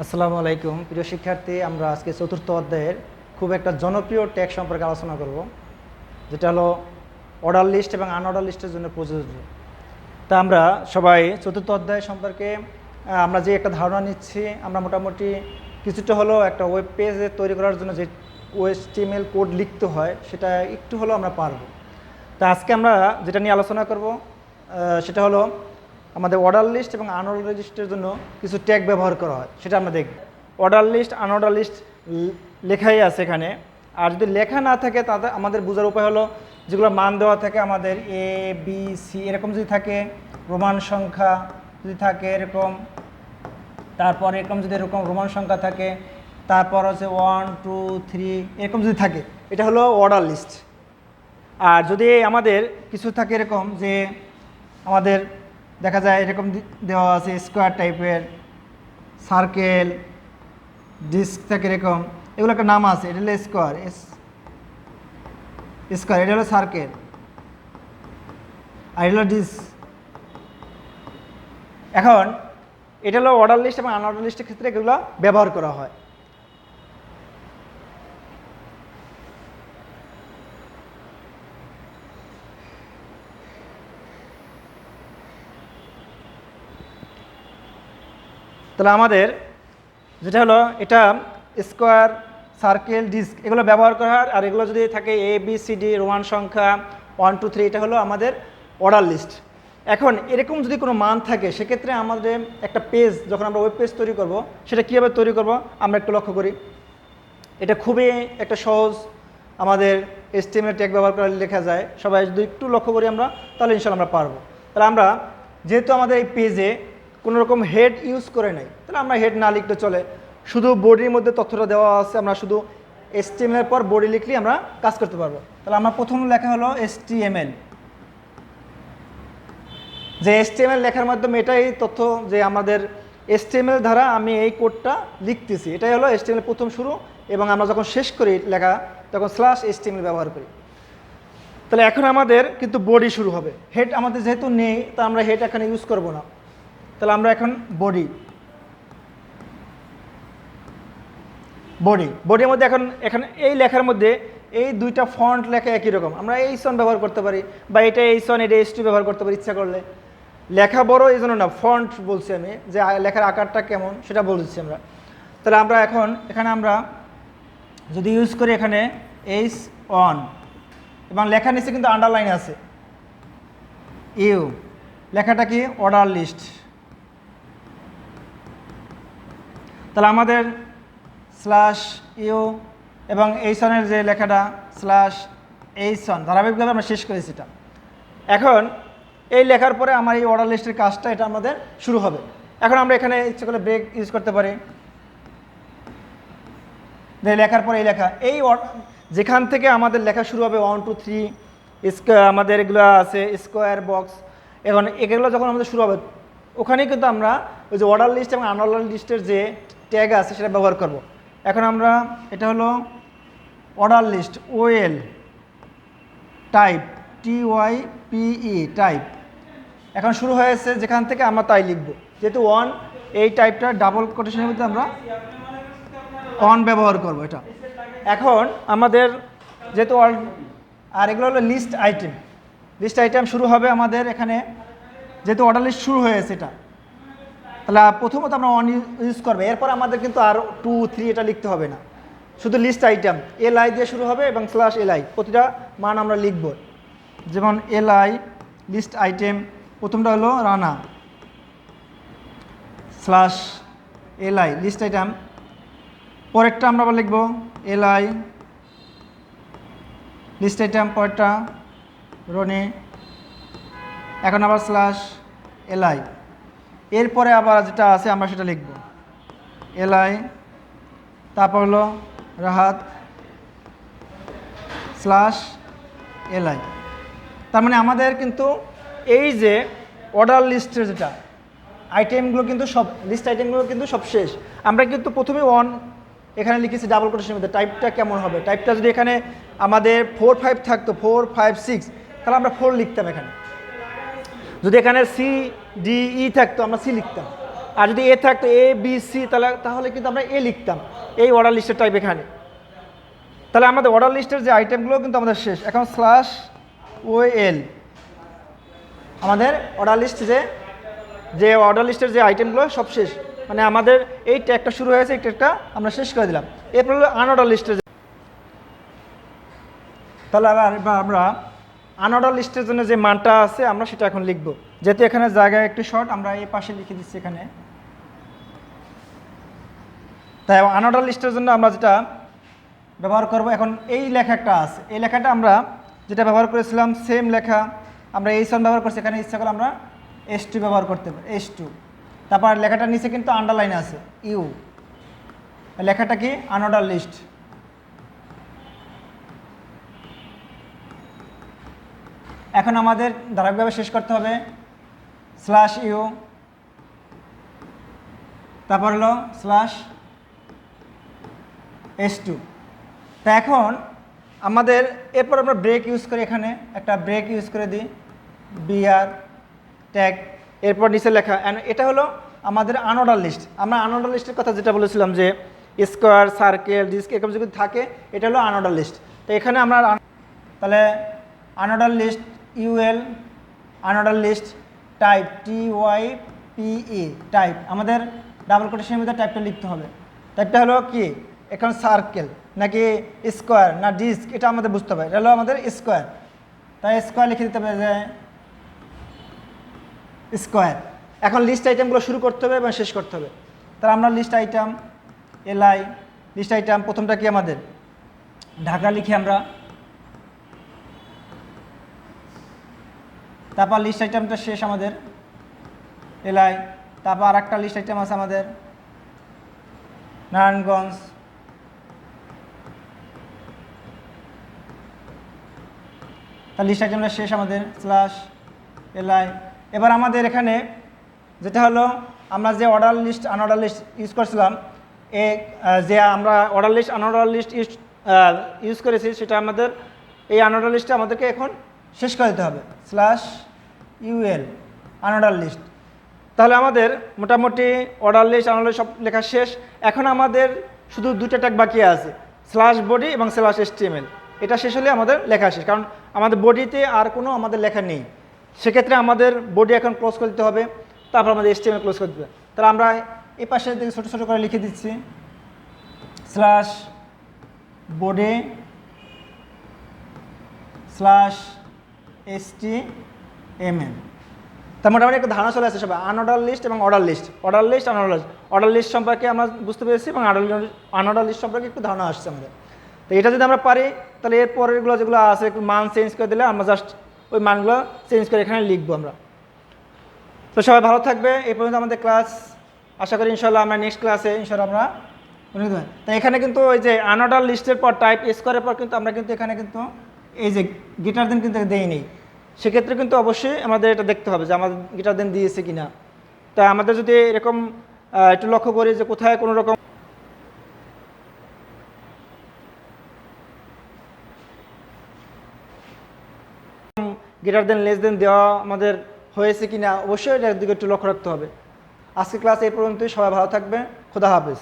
আসসালামু আলাইকুম। প্রিয় শিক্ষার্থী, আমরা আজকে চতুর্থ অধ্যায়ের খুব একটা জনপ্রিয় ট্যাগ সম্পর্কে আলোচনা করব, যেটা হলো অর্ডার লিস্ট এবং আনঅর্ডার লিস্টের জন্য প্রযোজ্য। তা আমরা সবাই চতুর্থ অধ্যায় সম্পর্কে আমরা যে একটা ধারণা নিচ্ছি, আমরা মোটামুটি কিছুটা হলো একটা ওয়েব পেজ তৈরি করার জন্য যে ওয়েস্টিমেল কোড লিখতে হয়, সেটা একটু হলেও আমরা পারব। তা আজকে আমরা যেটা নিয়ে আলোচনা করব সেটা হলো আমাদের অর্ডার লিস্ট এবং আনঅর্ডার লিস্টের জন্য কিছু ট্যাগ ব্যবহার করা হয়, সেটা আমরা দেখব। অর্ডার লিস্ট আনঅর্ডার লিস্ট লেখাই আছে এখানে। আর যদি লেখা না থাকে, তাতে আমাদের বোঝার উপায় হলো যেগুলো মান দেওয়া থাকে, আমাদের এ বি সি এরকম যদি থাকে, রোমান সংখ্যা যদি থাকে এরকম, তারপর এরকম যদি এরকম রোমান সংখ্যা থাকে, তারপর হচ্ছে ওয়ান টু থ্রি এরকম যদি থাকে, এটা হলো অর্ডার লিস্ট আর যদি আমাদের কিছু থাকে এরকম যে আমাদের দেখা যায় এরকম দেওয়া আছে স্কোয়ার টাইপের সার্কেল ডিস্ক থাকে এরকম। এগুলো একটা নাম আছে, এটা হলো স্কোয়ার এস স্কোয়ার এটা হলো সার্কেল আর এটা হলো ডিস্ক এখন, এটা হলো অর্ডার লিস্ট এবং আনঅর্ডার লিস্টের ক্ষেত্রে এগুলো ব্যবহার করা হয়। তাহলে আমাদের যেটা হলো, এটা স্কোয়ার, সার্কেল, ডিস্ক, এগুলো ব্যবহার করা হয়, আর এগুলো যদি থাকে A B C D Roman সংখ্যা ওয়ান টু থ্রি এটা হলো আমাদের অর্ডার লিস্ট এখন এরকম যদি কোনো মান থাকে, সেক্ষেত্রে আমাদের একটা পেজ যখন আমরা ওয়েব পেজ তৈরি করব, সেটা কীভাবে তৈরি করব, আমরা একটু লক্ষ্য করি। এটা খুবই একটা সহজ, আমাদের এস্টিমেট ট্যাগ ব্যবহার করে লেখা যায়। সবাই যদি একটু লক্ষ্য করি আমরা, তাহলে ইনশাল্লাহ আমরা পারব। তাহলে আমরা, যেহেতু আমাদের এই পেজে কোনো রকম হেড ইউজ করে নাই। তাহলে আমরা হেড না লিখলে চলে। শুধু বডির মধ্যে তথ্যটা দেওয়া আছে, আমরা শুধু এসটিএমএল পর বডি লিখলেই আমরা কাজ করতে পারব। তাহলে আমার প্রথম লেখা হলো এসটিএমএল যে এসটিএমএল লেখার মাধ্যমে এটাই তথ্য যে আমাদের এসটিএমএল দ্বারা আমি এই কোডটা লিখতেছি। এটাই হলো এসটিএমএল প্রথম শুরু এবং আমরা যখন শেষ করি লেখা, তখন স্ল্যাশ এসটিএমএল ব্যবহার করি। তাহলে এখন আমাদের কিন্তু বডি শুরু হবে। হেড আমাদের যেহেতু নেই, তা আমরা হেড এখানে ইউজ করব না। তাহলে আমরা এখন বডি বডি বডির মধ্যে এখন, এখানে এই লেখার মধ্যে এই দুইটা ফন্ট লেখা একই রকম। আমরা এই সন ব্যবহার করতে পারি বা এটা এই সন এটা এইচ ব্যবহার করতে পারি, ইচ্ছা করলে। লেখা বড় এই জন্য না ফন্ট বলছি আমি, যে লেখার আকারটা কেমন সেটা বলছি আমরা। তাহলে আমরা এখন, এখানে আমরা যদি ইউজ করি এখানে এইচ অন এবং লেখার নিচে কিন্তু আন্ডারলাইন আছে। ইউ লেখাটা কি অর্ডার লিস্ট তাহলে আমাদের স্ল্যাশ ইউ এবং এই সনের যে লেখাটা স্ল্যাশ এই সন, ধারাবাহিকভাবে আমরা শেষ করেছি এটা। এখন এই লেখার পরে আমার এই অর্ডার লিস্টের কাজটা এটা আমাদের শুরু হবে। এখন আমরা এখানে ইচ্ছে করলে ব্রেক ইউজ করতে পারি। লেখার পরে এই লেখা, এই যেখান থেকে আমাদের লেখা শুরু হবে ওয়ান টু থ্রি আমাদের এগুলো আছে স্কোয়ার বক্স এখন এগুলো যখন আমাদের শুরু হবে, ওখানেই কিন্তু আমরা ওই যে অর্ডার লিস্ট এবং আনঅর্ডার লিস্টের যে ট্যাগ আছে সেটা ব্যবহার করব। এখন আমরা, এটা হলো order list OL type T Y PE type এখন শুরু হয়েছে যেখান থেকে আমরা তাই লিখব। যেহেতু ওয়ান এই টাইপটা ডাবল কোটেশনের মধ্যে আমরা অন ব্যবহার করব এটা। এখন আমাদের যেহেতু আর এগুলো হলো লিস্ট আইটেম লিস্ট আইটেম শুরু হবে আমাদের এখানে, যেহেতু অর্ডার লিস্ট শুরু হয়েছে এটা। তাহলে প্রথমত আমরা অন ইউজ করব। এরপর আমাদের কিন্তু আর টু থ্রি এটা লিখতে হবে না। শুধু লিস্ট আইটেম এল আই দিয়ে শুরু হবে এবং স্ল্যাশ এল আই প্রতিটা মান আমরা লিখব। যেমন এল আই লিস্ট আইটেম প্রথমটা হলো Rana slash L I list item পরেরটা আমরা আবার লিখব এল আই লিস্ট আইটেম পরেরটা রনি এখন আবার স্ল্যাশ এল আই এরপরে আবার যেটা আছে, আমরা সেটা লিখব। এল আই তারপর হলো রাহাত স্ল্যাশ এল আই তার মানে আমাদের কিন্তু এই যে অর্ডার লিস্টের যেটা আইটেমগুলো কিন্তু সব লিস্ট আইটেমগুলো কিন্তু সব শেষ। আমরা কিন্তু প্রথমে ওয়ান এখানে লিখেছি ডাবল কোটেশনের মধ্যে টাইপটা কেমন হবে? টাইপটা যদি এখানে আমাদের ফোর ফাইভ থাকতো ফোর ফাইভ সিক্স তাহলে আমরা ফোর লিখতাম এখানে। যদি এখানে সি ডি, ই থাকতো, আমরা সি লিখতাম। আর যদি এ থাকতো, এ, বি, সি, তাহলে তাহলে কিন্তু আমরা এ লিখতাম। এই অর্ডার লিস্টের টাইপ এখানে। তাহলে আমাদের অর্ডার লিস্টের যে আইটেমগুলো কিন্তু আমাদের শেষ। এখন স্ল্যাশ ও এল আমাদের অর্ডার লিস্ট যে যে অর্ডার লিস্টের যে আইটেমগুলো সব শেষ। মানে আমাদের এই ট্যাগটা শুরু হয়েছে এই ট্যাগটা আমরা শেষ করে দিলাম। এরপর হলো আনঅর্ডার লিস্টের তাহলে আবার আমরা আনঅর্ডার লিস্টের জন্য যে মানটা আছে, আমরা সেটা এখন লিখব। যেহেতু এখানে জায়গায় একটু শর্ট আমরা এই পাশে লিখে দিচ্ছি এখানে। তাই আনঅর্ডার লিস্টের জন্য আমরা যেটা ব্যবহার করব, এখন এই লেখাটা আছে। এই লেখাটা আমরা যেটা ব্যবহার করেছিলাম সেম লেখা। আমরা এই সন ব্যবহার করছি, এখানে ইচ্ছা করলে আমরা এস টু ব্যবহার করতে পারি এস টু তারপর লেখাটার নিচে কিন্তু আন্ডারলাইন আছে ইউ লেখাটা কি? আনঅর্ডার লিস্ট এখন আমাদের ধারাবাহিকভাবে শেষ করতে হবে। স্ল্যাশ ইউ তারপর হলো স্ল্যাশ এস টু তা এখন আমাদের এরপর আমরা ব্রেক ইউজ করি এখানে, একটা ব্রেক ইউজ করে দিই। বিআর ট্যাগ এরপর নিচে লেখা। এটা হলো আমাদের আনঅর্ডার লিস্ট আমরা আনঅর্ডার লিস্টের কথা যেটা বলেছিলাম যে স্কোয়ার সার্কেল ডিস্ক এরকম যদি থাকে, এটা হলো আনঅর্ডার লিস্ট তো এখানে আমরা তাহলে unorder list UL unorder list type T Y PE type আমাদের ডাবল কোটেশনের মধ্যে টাইপটা লিখতে হবে। টাইপটা হলো কি? এখন সার্কেল নাকি স্কোয়ার না ডিস্ক এটা আমাদের বুঝতে হবে। এটা হলো আমাদের স্কোয়ার তাই স্কোয়ার লিখে দিতে হবে যে স্কোয়ার এখন লিস্ট আইটেমগুলো শুরু করতে হবে এবং শেষ করতে হবে। তাহলে আমরা list item LI list item প্রথমটা কি আমাদের? ঢাকা লিখি আমরা। তারপর লিস্ট আইটেমটা শেষ আমাদের। এলআই, তারপর আর একটা লিস্ট আইটেম আছে আমাদের। নারায়ণগঞ্জ। তার লিস্ট আইটেমটা শেষ আমাদের স্ল্যাশ এলআই। এবার আমাদের এখানে যেটা হলো, আমরা যে order list unorder list use করছিলাম, এ যে আমরা order list unorder list use use করেছি, সেটা আমাদের, এই আনঅর্ডার লিস্টটা আমাদেরকে এখন শেষ করে দিতে হবে। স্ল্যাশ ইউএল আনঅর্ডার লিস্ট তাহলে আমাদের মোটামুটি অর্ডার লিস্ট আনঅর্ডার সব লেখা শেষ। এখন আমাদের শুধু দুটো ট্যাগ বাকি আছে স্ল্যাশ বডি এবং স্ল্যাশ এসটিএমএল এটা শেষ হলে আমাদের লেখা শেষ, কারণ আমাদের বডিতে আর কোনো আমাদের লেখা নেই। সেক্ষেত্রে আমাদের বডি এখন ক্লোজ করে দিতে হবে, তারপর আমাদের এসটিএমএল ক্লোজ করে দিতে হবে তাহলে আমরা এই পাশে দিকে ছোটো ছোটো করে লিখে দিচ্ছি। Slash body slash S T M L তার মোটামুটি একটা ধারণা চলে আসছে সবাই আনঅর্ডার লিস্ট এবং order list order list unorder list order list সম্পর্কে আমরা বুঝতে পেরেছি এবং আনঅর্ডার লিস্ট সম্পর্কে একটু ধারণা আসছে আমাদের। তো এটা যদি আমরা পারি, তাহলে এর যেগুলো আছে, একটু মান চেঞ্জ করে দিলে আমরা জাস্ট ওই মানগুলো চেঞ্জ করে এখানে লিখব আমরা। তো সবাই ভালো থাকবে, এই পর্যন্ত আমাদের ক্লাস আশা করি ইনশাল্লাহ আমরা নেক্সট ক্লাসে ইনশাল্লাহ আমরা। তো এখানে কিন্তু ওই যে আনঅর্ডার লিস্টের পর টাইপ স্কোয়ারের পর কিন্তু আমরা কিন্তু এখানে কিন্তু এই যে গিটার দিন কিন্তু দেই নেই। সেক্ষেত্রে কিন্তু অবশ্যই আমাদের এটা দেখতে হবে যে আমাদের গিটার দিন দিয়েছে কিনা। তা আমাদের যদি এরকম একটু লক্ষ্য করি যে কোথায় কোনো রকম গিটার দেন, লেস দেন দেওয়া আমাদের হয়েছে কিনা, অবশ্যই এটার দিকে একটু লক্ষ্য রাখতে হবে। আজকে ক্লাস এই পর্যন্তই, সবাই ভালো থাকবে খোদা হাফেজ।